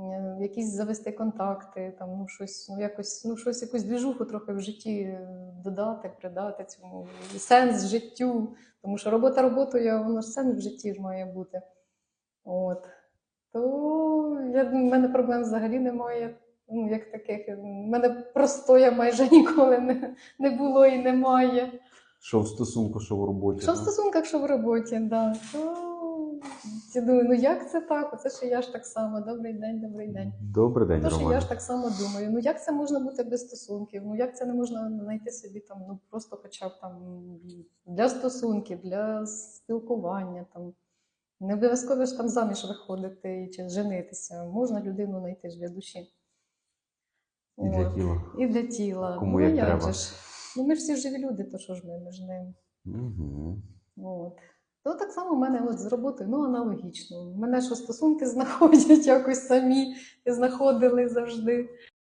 е, якісь завести контакти, там, ну, щось, ну, якось, ну, щось, якусь двіжуху трохи в житті е, додати, придати цьому сенс життю. Тому що робота роботою, воно ж сенс в житті ж має бути. От. То я, в мене проблем взагалі немає. Ну, як таких. У мене простоя майже ніколи не, не було і немає. Що в стосунку, що в роботі. Що в стосунках, що в роботі, да. то я думаю, ну як це так? Оце ж я ж так само. Добрий день, добрий день. Добрий день, Тож Роман. я ж так само думаю. Ну як це можна бути без стосунків? Ну як це не можна знайти собі там, ну просто хоча б там для стосунків, для спілкування там. Не обов'язково ж там заміж виходити чи женитися. Можна людину знайти ж для душі. І для От. тіла. І для тіла. Кому ну, як як треба. же ж? Ну ми ж всі живі люди, то що ж ми між ними. Угу. От. То так само в мене от з роботи ну аналогічно. Мене що стосунки знаходять якось самі і знаходили завжди.